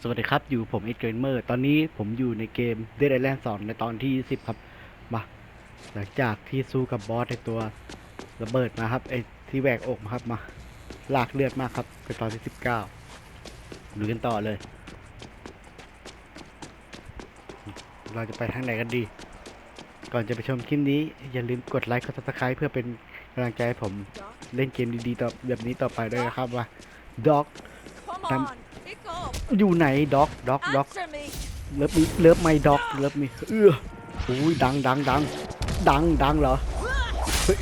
สวัสดีครับ อยู่ผมเอ็ดเกรนเมอร์ ตอนนี้ผมอยู่ในเกม Dead Island 2ในตอนที่ 10 ครับ มา หลังจากที่สู้กับบอสในตัวระเบิดมาครับไอที่แหวกอกมาครับมา ลากเลือดมากครับเป็นตอนที่ 19ดูกันต่อเลย เราจะไปทางไหนกันดี ก่อนจะไปชมคลิปนี้ อย่าลืมกดไลค์กด subscribe เพื่อเป็นกำลังใจให้ผมเล่นเกมดีๆต่อแบบนี้ต่อไปด้วยนะครับว่าด็อก Come Tam- on, pick up. อยู่ไหนด็อกด็อกด็อก Answer me. เลิฟมีเลิฟไม่ด็อกเลิฟมีเออโอ้ยดังดังดังดังดังเหรอเฮ้ย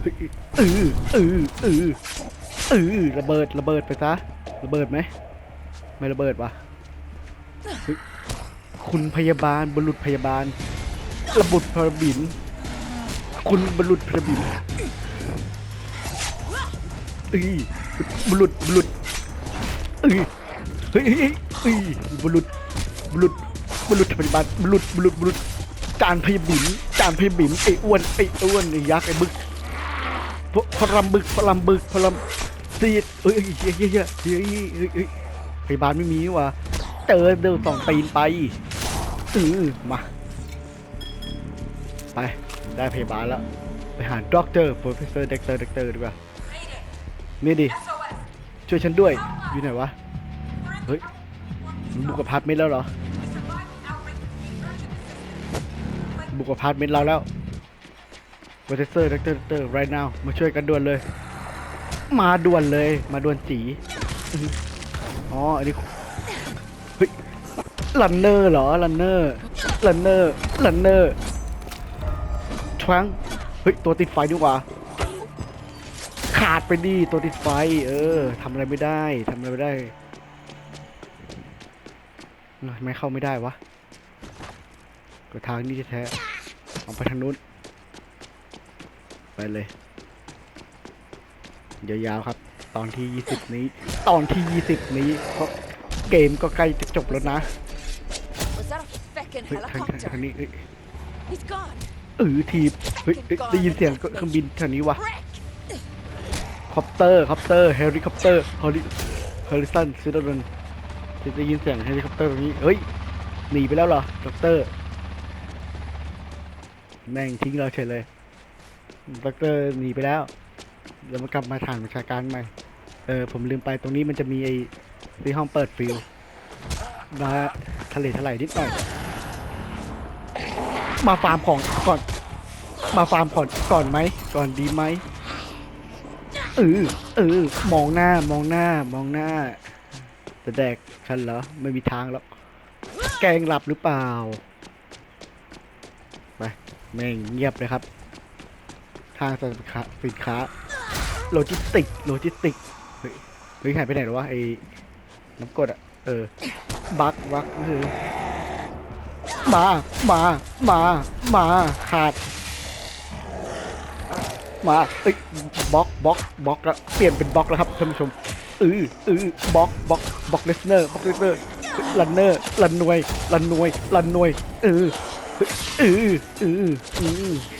เฮ้ยเออเออเออเออระเบิดระเบิดไปซะระเบิดไหมไม่ระเบิดวะเฮ้ยคุณพยาบาลบุรุษพยาบาลระบุพระบิน คุณบุรุษพระบินเอ้ยบุรุษบุรุษเอ้ย เฮ้ยเฮ้ยเฮ้ยบุรุษบุรุษบุรุษปฏิบัติบุรุษบุรุษบุรุษจานพยบินจานพยบินไอ้อ้วนไอ้อ้วนไอ้ยักษ์ไอ้บึกพพลำบึกพลำบึกพลำซีดเอ้ยเฮ้ยเฮ้ยเฮ้ยเฮ้ยเฮ้ยเฮ้ยพยาบาลไม่มีว่ะเจอเดินสองตีนไปเออมาไปได้พยาบาลแล้วไปหาด็อกเตอร์โปรเฟสเซอร์ด็อกเตอร์ด็อกเตอร์ดีกว่านี่ดิช่วยฉันด้วยอยู่ไหนวะ เฮ้ยบุกอพาร์ตเมนต์แล้วเหรอ บุกอพาร์ตเมนต์เราแล้วโปรเฟสเซอร์ด็อกเตอร์ด็อกเตอร์ right now มาช่วยกันด่วนเลย มาด่วนเลย มาด่วนจีอ๋อ อันนี้ เฮ้ยลันเนอร์เหรอลันเนอร์ลันเนอร์ลันเนอร์ทรังเฮ้ย ตัวติดไฟดีกว่า ขาดไปดิตัวติดไฟ เออทำอะไรไม่ได้ทำอะไรไม่ได้ ไมเข้าไม่ได้วะก็ทางนี้แท้ๆเอาไปทางนู้น ไปเลย ยาวๆครับ ตอนที่ 20 นี้ ตอนที่ 20 นี้เพราะเกมก็ใกล้จะจบแล้วนะ Was that a feckin' เฮ้ยทางทาง helicopter? ทางนี้เอ้ย He's gone. เออทีบเฮ้ยเฮ้ยได้ยินเสียงเครื่องบินแถวนี้วะ Wreck. คอปเตอร์คอปเตอร์เฮลิคอปเตอร์ฮอลิเฮลิสันซิดอน จะได้ยินเสียงเฮลิคอปเตอร์ตรงนี้เฮ้ย หนีไปแล้วเหรอด็อกเตอร์ แม่งทิ้งเราเฉยเลยด็อกเตอร์หนีไปแล้วแล้วมากลับมาฐานประชาการใหม่ เออ ผมลืมไปตรงนี้มันจะมีไอ้ที่ห้องเปิดฟิลมาทะเลทลายนิดหน่อย มาฟาร์มของก่อน มาฟาร์มก่อนก่อนไหม ก่อนดีไหมเออเออมองหน้ามองหน้ามองหน้า จะแดกฉันเหรอ ไม่มีทางแล้ว แกงหลับหรือเปล่า ไปแม่งเงียบเลยครับทางสินค้าสินค้า โลจิสติก โลจิสติก เฮ้ยเฮ้ยหายไปไหนหรอวะไอ้น้ำกรดอะเออ บักบักเออมา มา มา มาขาด มาเอ้ยบล็อกบล็อกบล็อกแล้วเปลี่ยนเป็นบล็อกแล้วครับท่านผู้ชม อืออือบล็อกบล็อกบล็อกเลสเนอร์บล็อกเลสเนอร์ลันเนอร์ลันนวยลันนวยลันนวยเออเออเออเอ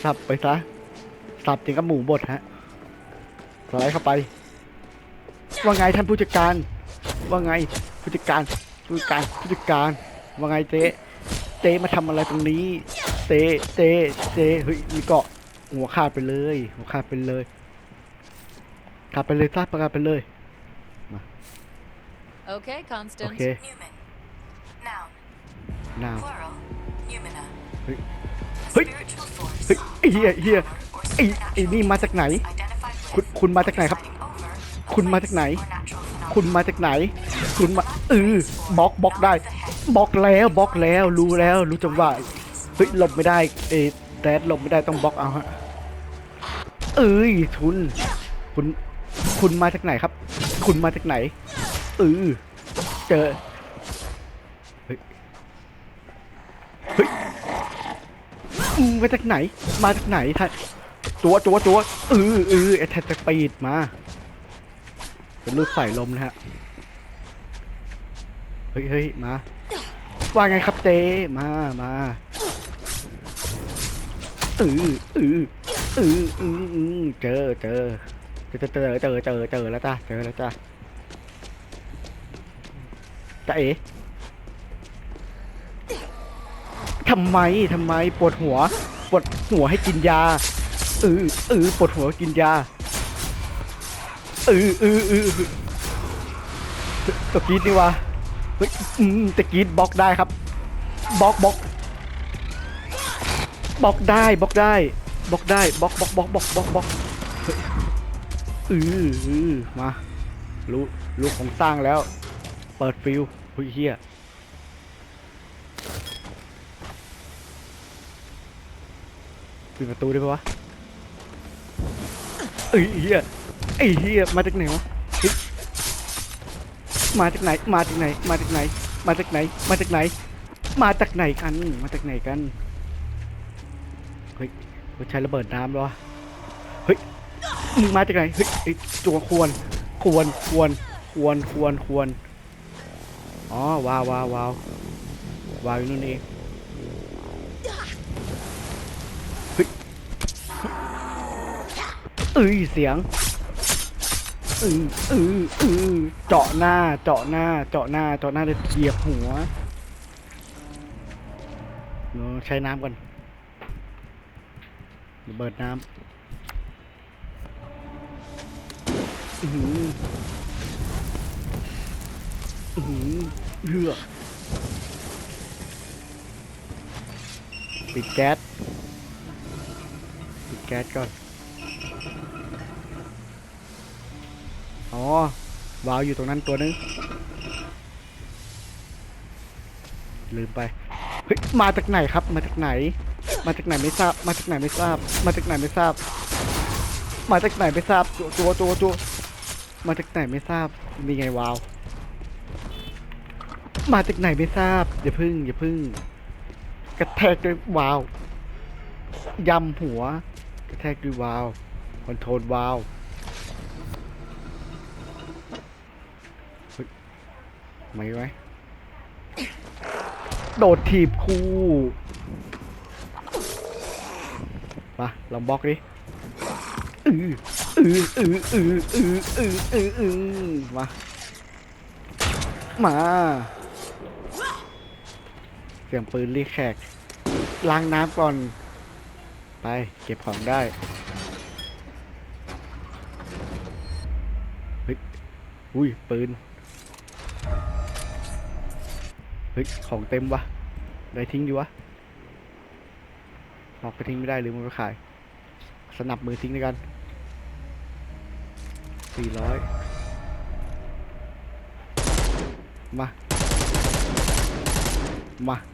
สับไปซะสับจริงกับหมูบดฮะสไลด์เข้าไป ว่าไงท่านผู้จัดการ ว่าไงผู้จัดการผู้จัดการผู้จัดการ ว่าไงเจ๊เจ๊มาทำอะไรตรงนี้เจ๊เจ๊เจ๊เฮ้ยมีเกาะหัวขาดไปเลย หัวขาดไปเลยขาดไปเลยซะประกาศไปเลย Okay, โอ Constance. เค Newman. Noun. นาว Plural. Numina. Hey. A Hey. spiritual force. เฮ้ยไอ้เหี้ยเหี้ย or ไอ้ไอ้นี่มาจากไหน identified คุณ with คุณมาจากไหนครับ presiding over คุณมาจากไหน or natural คุณ phenomena. มาจากไหน คุณมาเออบล็อกบล็อกได้บล็อกแล้วบล็อกแล้วรู้แล้วรู้จังหวะเฮ้ยหลบไม่ได้เอแดดหลบไม่ได้ต้องบล็อกเอาฮะเอ้ยทุน คุณคุณมาจากไหนครับ คุณมาจากไหนเออเจอเฮ้ยเฮ้ยมาจากไหน มาจากไหนท่านตัวตัวตัวเออเออไอ้แทสปีดมา เป็นลูกใส่ลมนะฮะเฮ้ยเฮ้ยมา ว่าไงครับเจมามาเออเออเออเออเออเจอเจอเจอเจอเจอเจอเจอแล้วจ้าเจอแล้วจ้า จะเอ๋ทำไมทำไมปวดหัว ปวดหัวให้กินยาเออเออปวดหัวกินยาเออเออเออตะกีดนี่วะเตะกีดบล็อกได้ครับบล็อกบล็อกบล็อกได้บล็อกได้บล็อกได้บล็อกบล็อกบล็อกบล็อกบล็อกบล็อกเออมารู้รู้ของสร้างแล้ว ปิดฟิวเฮ้ยเฮียปิดประตูได้ปะวะเอ้เฮียไอ้เฮียมาจากไหนวะมาจากไหน มาจากไหน มาจากไหน มาจากไหน มาจากไหน มาจากไหนกัน มาจากไหนกัน เฮ้ยเขาใช้ระเบิดน้ำหรอเฮ้ย มึงมาจากไหน เฮ้ยไอ้ตัวควร ควร ควร ควร ควร ควร อ๋อว้าวว้าวว้าววาวอยู่นู่นเองเอ้ยเสียงอืออืออืออเจาะหน้าเจาะหน้าเจาะหน้าเจาะหน้าจะเหยียบหัวเนาใช้น้ำก่อนระเบิดน้ำ เหือปิดแก๊ส ปิดแก๊สก่อน อ๋อ วาวอยู่ตรงนั้นตัวนึง ลืมไป เฮ้ย มาจากไหนครับ มาจากไหน มาจากไหนไม่ทราบ มาจากไหนไม่ทราบ มาจากไหนไม่ทราบ มาจากไหนไม่ทราบ ตัวตัวตัวตัวมาจากไหนไม่ทราบ มีไงวาว มาจากไหนไม่ทราบ อย่าพึ่ง อย่าพึ่ง กระแทกด้วยวาวยำหัว กระแทกด้วยวาว คอนโทรลวาวไม่ไว้โดดถีบคู่มาลองบล็อกดิอืออืออืออืออืออืออือมา มา สียงปืนรีแขกล้างน้ำก่อน ไป เก็บของได้เฮ้ยอุ้ย ปืนเฮ้ยของเต็มวะได้ทิ้งดีวะออกไปทิ้งไม่ได้หรือมันไปขาย สนับมือทิ้งด้วยกันสี่ร้อยมา มา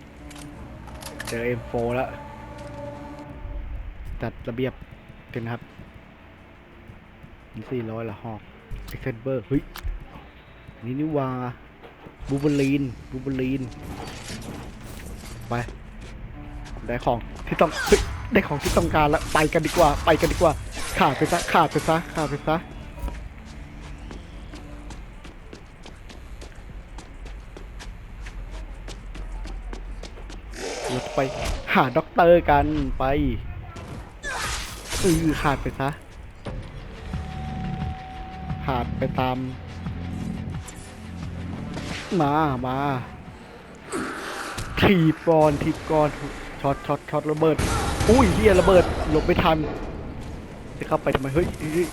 เจอ M4 แล้วจัดระเบียบกันครับสี่ร้อยละหอกเอ็กเซนเบอร์เฮ้ยนี่นี่ว่าบูเบลีนบูเบลีน ไป ได้ของที่ต้องได้ของที่ต้องการแล้ว ไปกันดีกว่า ไปกันดีกว่า ขาดไปซะ ขาดไปซะ ขาดไปซะ เราจะ ไปหาด็อกเตอร์กันไปอือขาดไปซะขาดไปตาม มามาถีบก่อนถีบก่อนช็อตช็อตช็อตระเบิด อุ้ยเฮียระเบิดหลบไม่ทันจะเข้าไปทำไมเฮ้ยเฮ้ย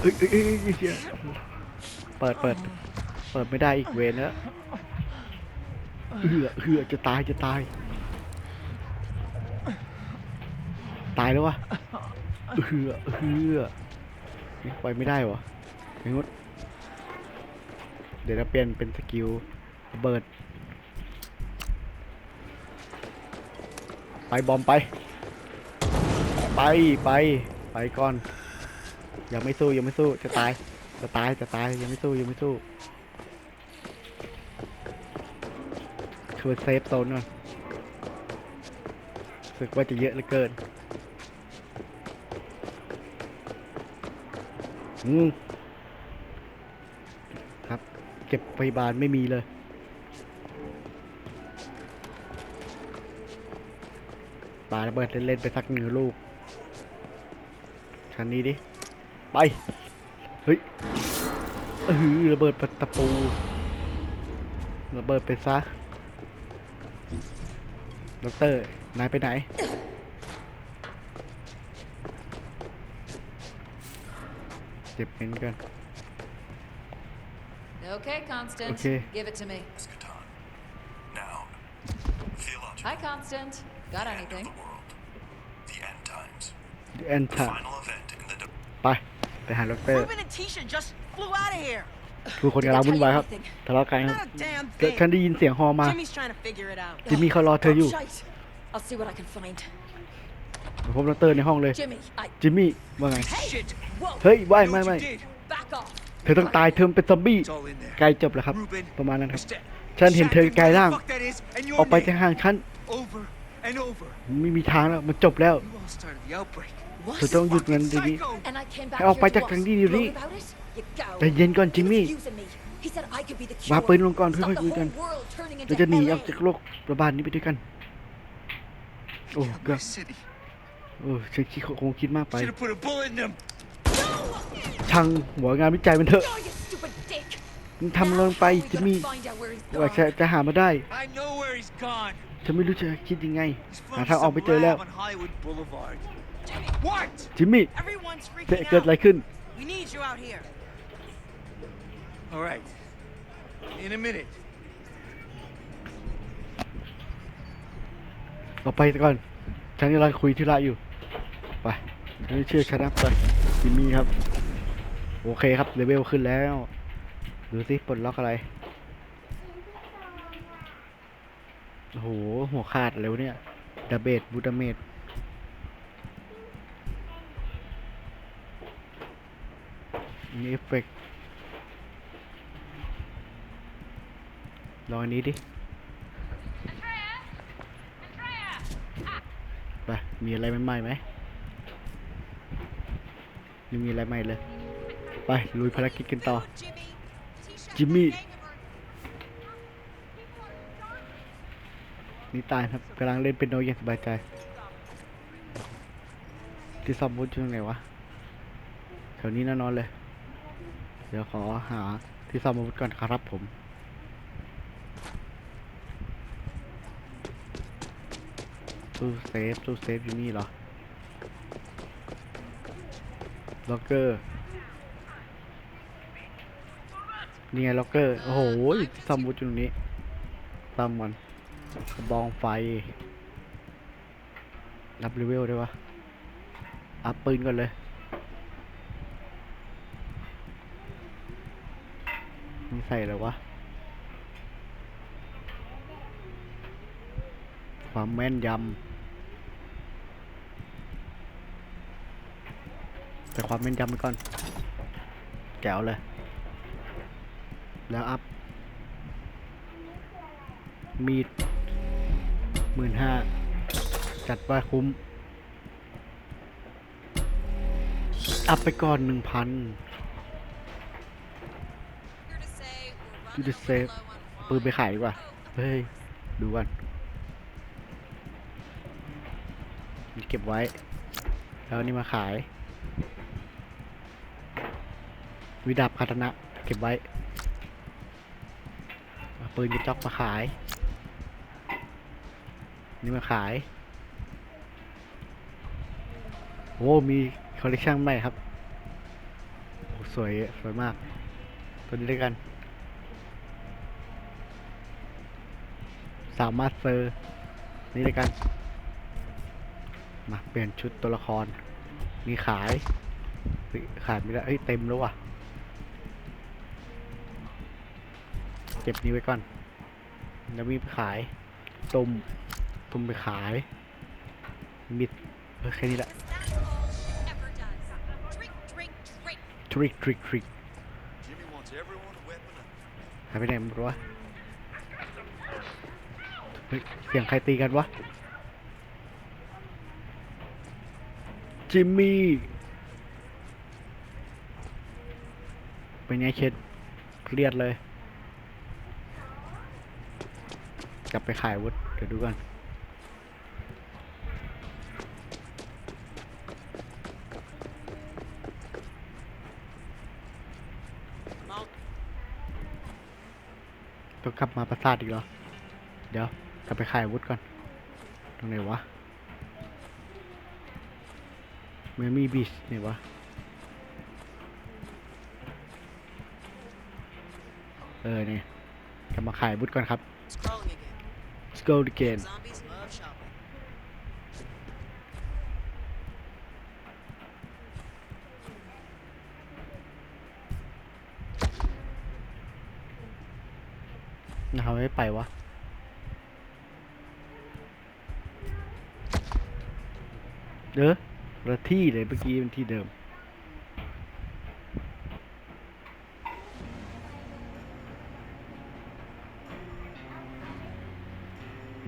เฮ้ยเฮ้ยเฮ้ยเปิดเปิดเปิดไม่ได้อีกเวนแล้ว เหือเหือจะตายจะตาย ตายแล้ววะเหือเหือไปไม่ได้วะไอ้งดเดี๋ยวเราเปลี่ยนเป็นสกิลระเบิด ไปบอมไป ไปไป ไปก่อน ยังไม่สู้ยังไม่สู้จะตาย จะตายจะตายยังไม่สู้ยังไม่สู้ คือเซฟโซนก่อนสึกว่าจะเยอะเหลือเกินอืมครับ เก็บพยาบาลไม่มีเลยปาระเบิดเล่นๆไปสักหนึ่งลูกชั้นนี้ดิ ไป เฮ้ยเออระเบิดปตะปูระเบิดไปซะ ด็อกเตอร์ นายไปไหน เจ็บเป็นกัน Okay, Constant. Okay. Give it to me. Eschaton. Noun. Theological. Hi, Constant. Got End of anything? the world. The end times. แอนทา Final event in the. de- ไป ไปหาด็อกเตอร์ Ruben and Tisha just flew out of here. ทุกคนกำลังวุ่นวายครับทะเลาะกันครับ Not a damn เกิด thing. ฉันได้ยินเสียงฮอมา Jimmy's trying to figure it out. จิมมี่เขารอเธออยู่ Shite. I'll see what I can find. ผมพบด็อกเตอร์ในห้องเลย Jimmy, I. จิมมี่ว่าไง Shit! Whoa. เฮ้ยไม่ไม่ไม่ did. Back off. เธอต้องตายเธอเป็นซอมบี้ It's all in there. ใกล้จบแล้วครับ Ruben, ประมาณนั้นครับ Mr. ฉันเห็นเธอ Shaq, กลายร่าง whatever the fuck that is, and your ออกไปจาก name. ห่างฉัน Over and over. ไม่มีทางแล้วมันจบแล้ว You all started the outbreak. เธอต้องหยุดมันดีนี้ Psycho! And I came back ให้ออกไป here to จากทาง what? นี้เดี๋ยวนี้ Gloat about it? You go. ใจเย็นก่อนจิมมี่ He was using me. He said I could be the วาง cure. ปืนลงก่อน Stop ค่อย the ๆคุยกัน whole world turning เรา into จะหนี LA. ออกจากโลกระบาดนี้ไปด้วยกัน โอ้ Yeah, ก็ my city. โอ้ฉันคิดคงคิดมากไป Should have put a bullet in them. ช่างหัวงานวิจัยมันเถอะ Oh, you stupid dick. มึงทำอะไรลงไป Now how are we จิม gonna มี่ find out where he's ว่า gone? จะจะหามาได้ I know where he's gone. ฉันไม่รู้จะคิดยังไง He's หา from ทางออก some ไปเจอแล้ว lab on Hollywood Boulevard. Jimmy, What? จิมมี่ everyone's เกิด freaking เกิดอะไร out. ขึ้น All right. In a minute. ออกไปก่อน ฉันกำลังคุยธุระอยู่ ไปไม่เชื่อฉันนะไปจิมมี่ครับ โอเคครับเลเวลขึ้นแล้ว ดูสิปลดล็อกอะไร โอ้โห หัวขาดเร็วเนี่ยดาเบดบูดาเมดมีเอฟเฟกต์ ลองอันนี้ดิ ไป มีอะไรใหม่ๆไหมยังมีอะไรใหม่เลย ไป ลุยภารกิจกันต่อ จิมมี่ นี่ตายครับกำลังเล่นเป็นโนอย่างสบายใจ ที่ซ่อมวุฒิอยู่ตรงไหนวะ แถวนี้แน่นอนเลย เดี๋ยวขอหาที่ซ่อมอาวุธก่อนครับผม ตู้เซฟตู้เซฟอยู่นี่เหรอ ล็อกเกอร์ นี่ไงล็อกเกอร์ โอ้โหซ่อมอาวุธอยู่ตรงนี้ซ่อมมันกระบองไฟ รับเลเวลได้ปะอัพปืนก่อนเลยนี่ใส่แล้ววะความแม่นยำ แต่ความแม่นยำไปก่อน แจ๋วเลย แล้วอัพ มีดหมื่นห้า จัดว่าคุ้ม อัพไปก่อนหนึ่งพันดูดิเซฟปืนไปขายดีกว่า เฮ้ย ดูกันเก็บไว้ แล้วนี่มาขาย วิดาบคาตนะ เก็บไว้ปืนกระจอกมาขาย นี่มาขายโอ้มีคอลเลคชันใหม่ครับโอ้สวย สวยมาก ตัวนี้ด้วยกัน สามารถเซอร์นี่ด้วยกัน มาเปลี่ยนชุดตัวละคร มีขายเฮ้ยขายไม่ได้เอ้ย เต็มแล้วว่ะ เก็บนี้ไว้ก่อนแล้วมีไปขายตุ่มตุ่มไปขายมิดแค่นี้แหละทริกทริกทริกหายไปไหนหมดวะเฮ้ยเสียงใครตีกันวะจิมมี่เป็นไงเช็ดเครียดเลย กลับไปขายวุธเดี๋ยวดูกันต้องกลับมาประสาทอีกเหรอ เดี๋ยวกลับไปขายวุธก่อนรงไหนวะเมมี่บีชไหนวะเออเนี่ยจะมาขายบุตรก่อนครับ It's crawling again. let's go again Zombies love shopping. นะเขาไม่ไปวะเด้อละที่เลยเมื่อกี้เป็นที่เดิม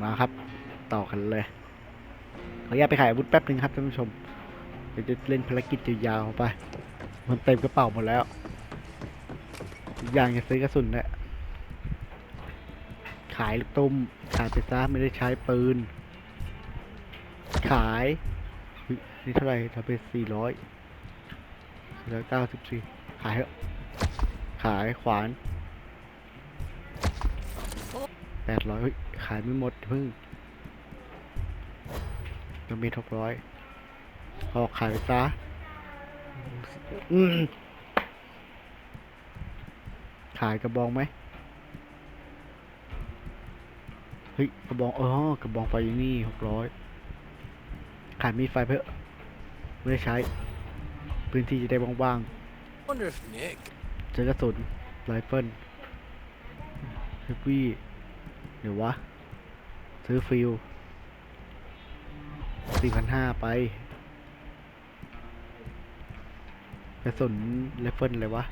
มาครับ ต่อกันเลยขออนุญาตไปขายอาวุธแป๊บหนึ่งครับท่านผู้ชมเดี๋ยวจะเล่นภารกิจยาวๆไป มันเต็มกระเป๋าหมดแล้วอย่างจะซื้อกระสุนเนี่ยขายลูกตุ้มขายไปซะไม่ได้ใช้ปืน ขายนี่เท่าไหร่ทำไปสี่ร้อยสี่ร้อยเก้าสิบสี่ขายเถอะขายขวานแปดร้อย ขายไม่หมดเพิ่งยังมีหกร้อยพอขายไปซะอืมขายกระบองไหมเฮ้ยกระบองเออกระบองไฟอยู่นี่หกร้อยขายมีดไฟเพื่อไม่ได้ใช้ พื้นที่จะได้ว่าง Wonder if Nick ๆเจอกระสุนไรเฟิลเฮฟวี่เดี๋ยววะ ซื้อฟิลสี่พันห้าไปกระสุนไรเฟิลเลยวะ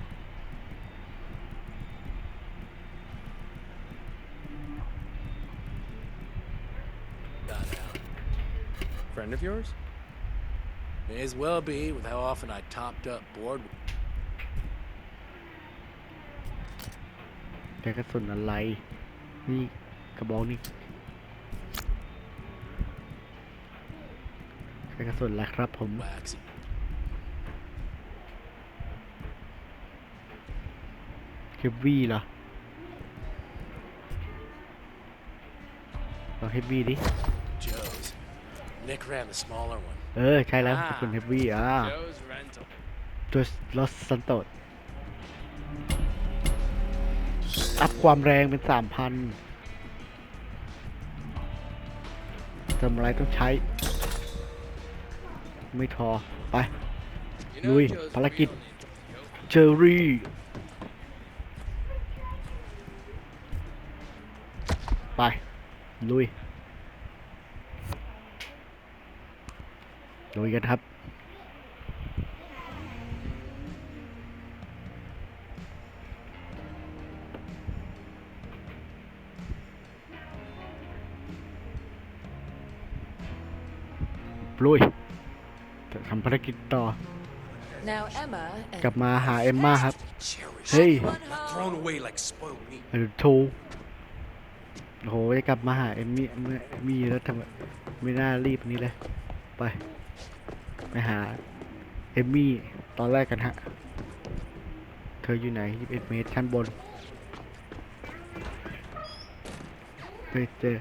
got out. Friend of yours? May as well be with how often I topped up board. แต่กระสุนอะไร นี่กระบอกนี่ใช้ กระสุนอะไรครับผม Waxy. เฮฟวี่เหรอลองเฮฟวี่ดิ Joe's. Nick ran the smaller one. เออ ใช่แล้วกระสุนเฮฟวี่อ่า Joe's rental. ตัวลอสซันโตดอัพความแรงเป็นสามพันทำอะไรต้องใช้ ไม่ทอ ไป You know Lui, Joe's palakit. real เจอรี่ ไป ลุย ลุยกันครับ จะทำภารกิจต่อ Now Emma and กลับมาหาเอมมาครับ Cherish. เฮ้ย one home. Thrown away like spoiled meat. เออทูโอ้โหจะกลับมาหาเอมมี่เมื่อเอมมี่แล้วทำไมไม่น่ารีบนี้เลย ไป ไปหาเอมมี่ตอนแรกกันฮะ เธออยู่ไหน 21 เมตรชั้นบนเฮ้ยเจอ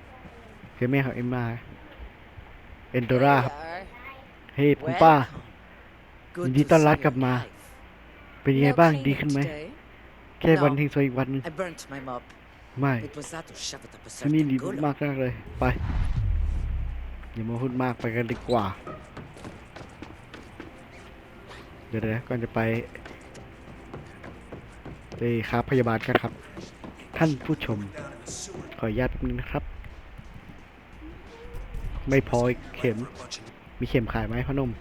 เจอแม่ของเอมมาเอนโดราครับ เฮ้ยคุณป้า Good Hindi to to see lahat you ka, ma. alive. เป็นยังไง No บ้างดี cleaning ขึ้นไหม today? แค่วัน No. ทิ้งซวยอีกวันหนึง I burnt my mop. ไม่ It was that to shove it up a ที่นี่ certain ดี gullet. มากมากๆเลย ไป อย่ามาพูดมากไปกันดีกว่า เดี๋ยวนะก่อนจะไปไปค้าพยาบาลกันครับ ท่านผู้ชม ขออนุญาตแป๊บนึงนะครับ ไม่พออีกเข็ม Bunch of มีเข็มขายไหมพ่อหนุ่ม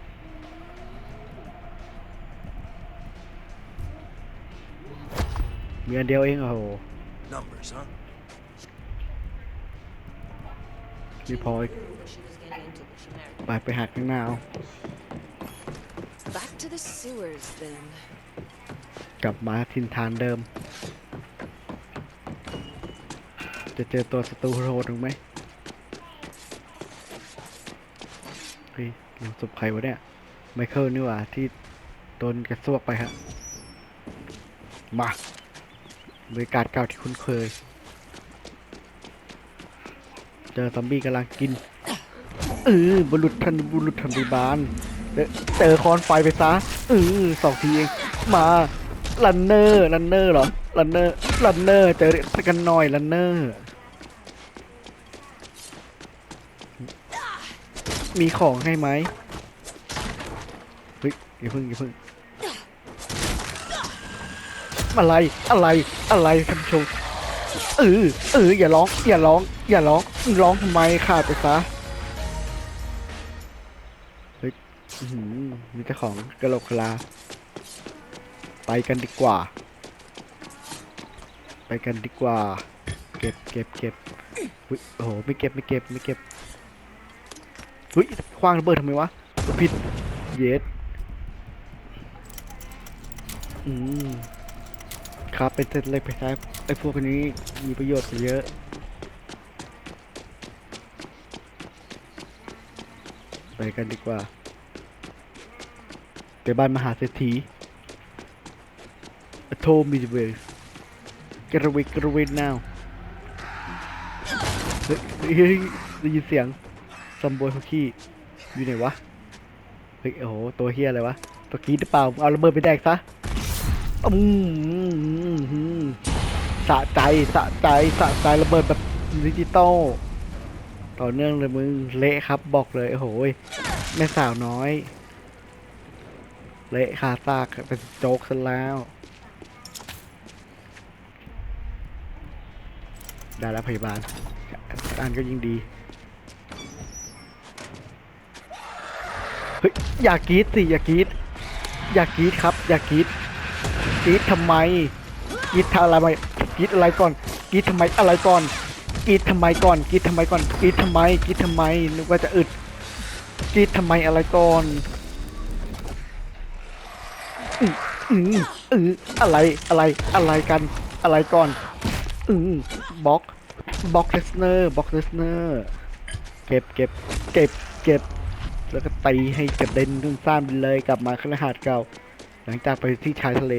มีอันเดียวเองโอ้โห Numbers, huh? ไม่พออีก She was getting into when she married. ไปไปหาข้างหน้าเอา Back to the sewers then. กลับมาทินฐานเดิม จะเจอตัวศัตรูโหดหรือไหม เฮ้ยลืมศพใครวะเนี่ย ไมเคิลนี่หว่าที่โดนกระซวกไปฮะ มาบรรยากาศเก่าที่คุ้นเคย เจอซอมบี้กำลังกิน เออบุรุษทันบุรุษทันริบาลเดเจอคอนไฟไปซะเออสองทีเอง มาลันเนอร์ลันเนอร์เหรอลันเนอร์ลันเนอร์เจอกันหน่อยลันเนอร์ มีของให้ไหมเฮ้ยอย่าพิ่งอย่าพิ่งอะไรอะไรอะไรท่านผู้ชมเออเอออย่าร้อง อย่าร้อง อย่าร้องร้องทำไมขาดไปซะเฮ้ยมีเจ้าของกระโหลกลา ไปกันดีกว่า ไปกันดีกว่า เก็บเก็บเก็บโอ้โหไม่เก็บไม่เก็บไม่เก็บ เฮ้ยคว้างระเบิดทำไมวะผิดเยสอืมครับเป็นเซตเล็กไปครับไอ้พวกนี้มีประโยชน์เยอะไปกันดีกว่าไปบ้านมหาเศรษฐีโทมิเวสกระเวกกระเวนนาวเฮ้ยได้ยินเสียง ซัมโบยฮอกกี้อยู่ไหนวะ เฮ้ยโอ้โห ตัวเฮียอะไรวะ ตัวกรีดหรือเปล่า เอาระเบิดไปแดกซะอืมสะใจสะใจสะใจระเบิดแบบดิจิตอลต่อเนื่องเลยมึงเละครับบอกเลยโอ้โหยแม่สาวน้อย เละคาซากเป็นโจ๊กซะแล้วได้แล้วพยาบาลอันก็ยิ่งดี เฮ้ยอย่ากรีดสิอย่ากรีดอย่ากรีดครับ อย่ากรีดกรีดทำไมกรีดทำอะไรกรีดอะไรก่อนกรีดทำไมอะไรก่อนกรีดทำไมก่อนกรีดทำไมก่อนกรีดทำไมกรีดทำไมนึกว่าจะอึดกรีดทำไมอะไรก่อนอืออืออืออะไรอะไรอะไรกันอะไรก่อนอือบล็อกบล็อกเลสเนอร์บล็อกเลสเนอร์เก็บเก็บเก็บเก็บ แล้วก็ตีให้กระเด็นทุ่งซ่านไปเลยกลับมาคณะหาดเก่า หลังจากไปที่ชายทะเล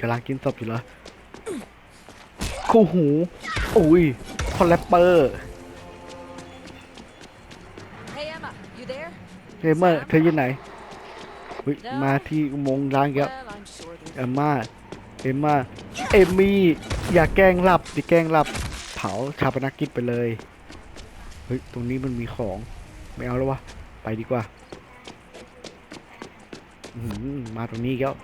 กำลังกินศพอยู่เหรอคู่หูอุ้ยคอลแรปเปอร์ Hey Emma, you there? เฮเมอร์เธออยู่ไหนอุ๊ยมาที่อุโมงค์ล้างแล้ว Well, I'm sure there's เอมมาเอมมาเอมมี่อย่าแกล้งหลับดิแกล้งหลับเผาชาปนกิจไปเลย เฮ้ย ตรงนี้มันมีของ ไม่เอาแล้ววะ ไปดีกว่าอืมาตรงนี้อีกแล้ว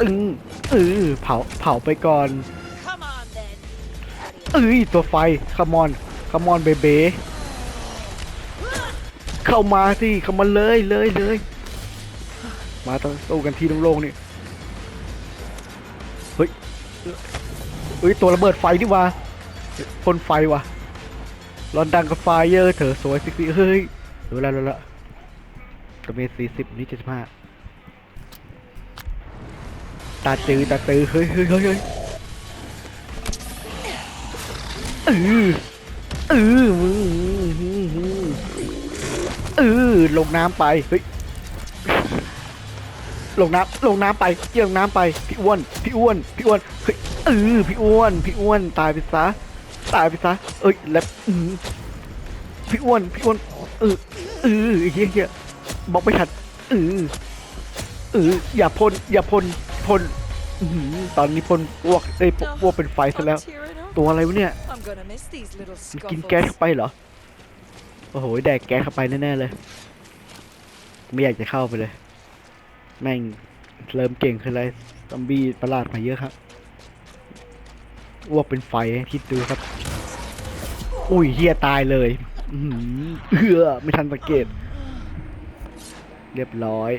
อึงเออเผา เผาไปก่อน เอ้ย ตัวไฟคามอนคามอนเบเบเข้ามาสิเข้ามาเลยเลยเลยมาต้องสู้กันที่โล่งๆนี่ เฮ้ย เฮ้ย ตัวระเบิดไฟนี่ว่า พ่นไฟว่ะร้อนดังกับไฟเยอร์เถอะสวยสิสิเฮ้ยรู้แล้วรู้แล้วกระเมสี่สิบนี่เจ็ดสิบห้าตาจือตาตือเฮ้ยเฮ้ยเฮ้ยเฮ้ยเออเออมึงเออลงน้ำไปเฮ้ยลงน้ำลงน้ำไปเกี่ยงน้ำไปพี่อ้วนพี่อ้วนพี่อ้วนเฮ้ยเออพี่อ้วนพี่อ้วนตายไปซะ ตายไปซะเอ้ยแล้วอื้อหือพี่อ้วนพี่อ้วนเออเออเฮียเฮียบอกไม่ทันเออเอออย่าพ่นอย่าพ่นพ่นอื้อหือตอนนี้พ่นอ้วกเอ้ยอ้วกเป็นไฟซะแล้ว tearing up. ตัวอะไรวะเนี่ย I'm gonna miss these little มัน scuffles. กินแก๊สเข้าไปเหรอโอ้โหแดกแก๊สเข้าไปแน่ๆเลย ไม่อยากจะเข้าไปเลย แม่งเริ่มเก่งขึ้นเลยซอมบี้ประหลาดมาเยอะครับ อ้วกเป็นไฟให้คิดดูครับ อุ้ยเฮียตายเลยอื้อหือเอือไม่ทันสังเกต เรียบร้อย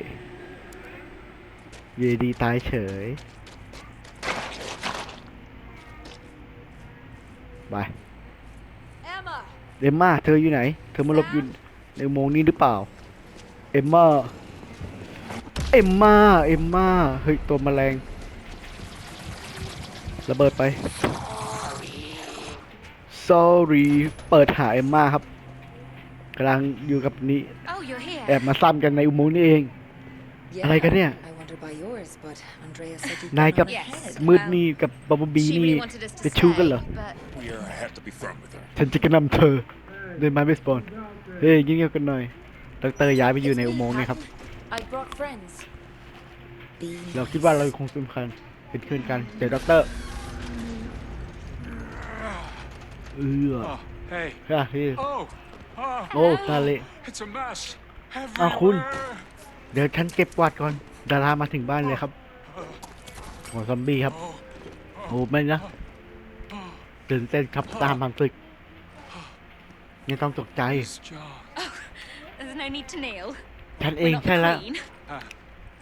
อยูดีๆตายเฉย ไป Emma, เอมมาเธออยู่ไหน เธอมาหลบอยู่ในอุโมงค์นี้หรือเปล่า เอมมาเอมมาเอมมาเฮ้ยตัวแมลงระเบิดไป sorry เปิดหาเอมมาครับกำลังอยู่กับนี่ oh, you're here. แอบมาซ้ำกันในอุโมงค์นี่เอง Yeah, อะไรกันเนี่ย I wonder wanted by yours, but Andrea said you'd นาย gone กับ on ahead. มืดนี่กับบับเบิลบี She นี่ really wanted us to จะชู้กันเหรอ stay, but We uh, have to be firm with her. ฉันจะกระหนำเธอเดินมาเบสบอลเฮ้ยเงียบๆกันหน่อยดรย้ายไปอยู่ในอุโมงค์นี่ครับ I brought friends. Be เราคิดว่าเราคงสำคัญเป็นเพื่อนกันเดี๋ยวด็อกเตอร์ เออ Oh, hey. ค่ะพี่ Oh, oh, โอ้ตาเละ it's a mess. อ้าวคุณ Everywhere. เดี๋ยวฉันเก็บกวาดก่อน ดารามาถึงบ้านเลยครับหัวซอมบี้ครับ Oh, โอ้ไม่นะตื่นเต้นครับตามมันศึกไม่ต้องตกใจ it's John. there's no need to kneel. ฉันเอ We're ง not ใช่ the แล้ว Queen.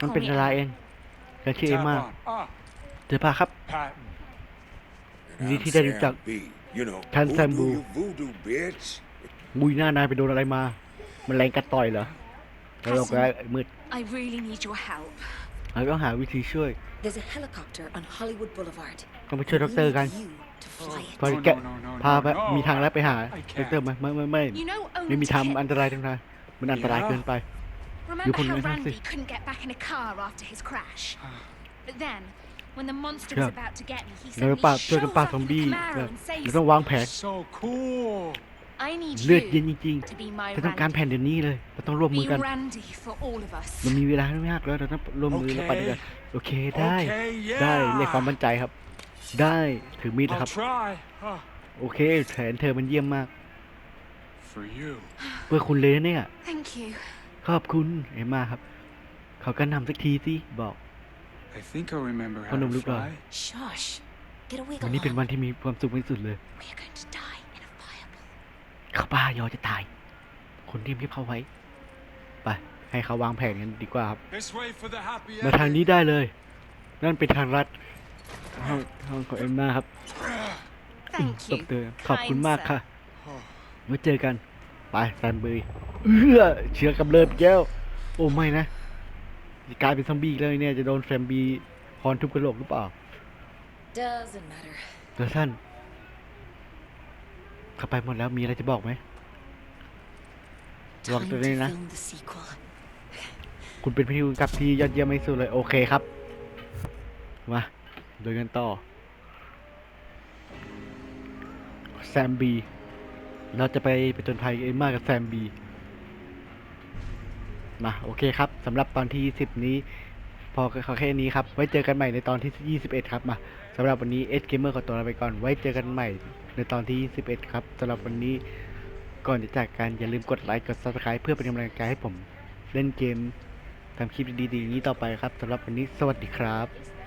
มันเป็นดาราเองฉันชื่อเอม Tap มา on. Ah, เจอพาครับ Patton. ยินดีที่ได้รู้จัก You know, Tan voodoo, Sambu. you voodoo bitch. มุยหน้านายไปโดนอะไรมา มันแรงกัดต่อยเหรอแล้วเราก็มืด I really need your help. เราต้องหาวิธีช่วย There's a helicopter on Hollywood Boulevard. ต้องไปช่วยด็อกเตอร์กัน We need you to fly it. พอ No, แกะ no, no, no, พาไป no, no. มีทางแล้วไปหา I ด็อกเตอร์ไหมไม่ไม่ไม่ You know ไม่ only มีทาง tip. อันตรายทั้งนั้นมันอันตราย Yeah. เกินไป Remember You couldn't how even Randy see. couldn't get back in a car after his crash? But then, when the monster Yeah. was about to get me, he เรา suddenly ปราบช่วยกัน shows ปราบ up ซอม in บี้ the แบ Camaro บ and says, เราต้องวางแผน So cool. I need เลือดเย็น you จริง to be my ๆฉันต้องการ Randy. แผ่นเดี๋ยวนี้เลยเราต้องร่วมมือ Be กัน Randy for all of us. มันมีเวลาไม่มากแล้วเราต้องร่วมมือแล้วไปด้วยกันโอเคได้ Okay, ได้ yeah. เรียกความมั่นใจครับ ได้ถือมีดนะค I'll รับ try. Ah, โอเคแผนเธอมันเยี่ยมมาก for you. เพื่อคุณเลยนะเนี่ย Thank you. ขอบคุณเอ็มมาครับ เขาก็นำสักทีสิบอก I think I remember how Ano, to Luca? fly. Shush. Get away, วันนี้เป็นวันที่มีความสุขที่สุดเลย We're going to die in a fireball. เขาบ้ายอจะตาย คนที่ไม่เข้าไว้ ไป ให้เขาวางแผนกันดีกว่าครับ This way for the happy มาทางนี้ได้เลย นั่นเป็นทางลัดห้องห้องของเอ็มมาครับ Thank ต you. บเตือนขอบคุณ kind มาก sir. ค่ะไว้เจอกัน ไปแซมเบย์เอื้อเชื้อกำเริบแก้ว โอ้ไม่นะ จะกลายเป็นซอมบี้อีกแล้วเนี่ยจะโดนแซมบีพรทุบกระโหลกหรือเปล่า Doesn't matter. เดี๋ยวท่านเข้าไปหมดแล้วมีอะไรจะบอกไหม Lock Time the to ring, ah. film the sequel. คุณเป็นพิธีกรกับที่ยอดเยี่ยมที่สุดเลย โอเคครับ มาเดินกันต่อ แซมบี เราจะไปไปจนภัยเอ็มมากับแซมบี มาโอเคครับสำหรับตอนที่ 20 นี้ พอขาแค่นี้ครับ ไว้เจอกันใหม่ในตอนที่ 21 ครับมาสำหรับวันนี้เอสเกมเมอร์ขอตัวลาไปก่อน ไว้เจอกันใหม่ในตอนที่ 21 ครับสำหรับวันนี้ก่อนจะจากกันอย่าลืมกดไลค์กด subscribe เพื่อเป็นกำลังใจให้ผมเล่นเกมทำคลิปดีๆอย่างนี้ต่อไปครับสำหรับวันนี้สวัสดีครับ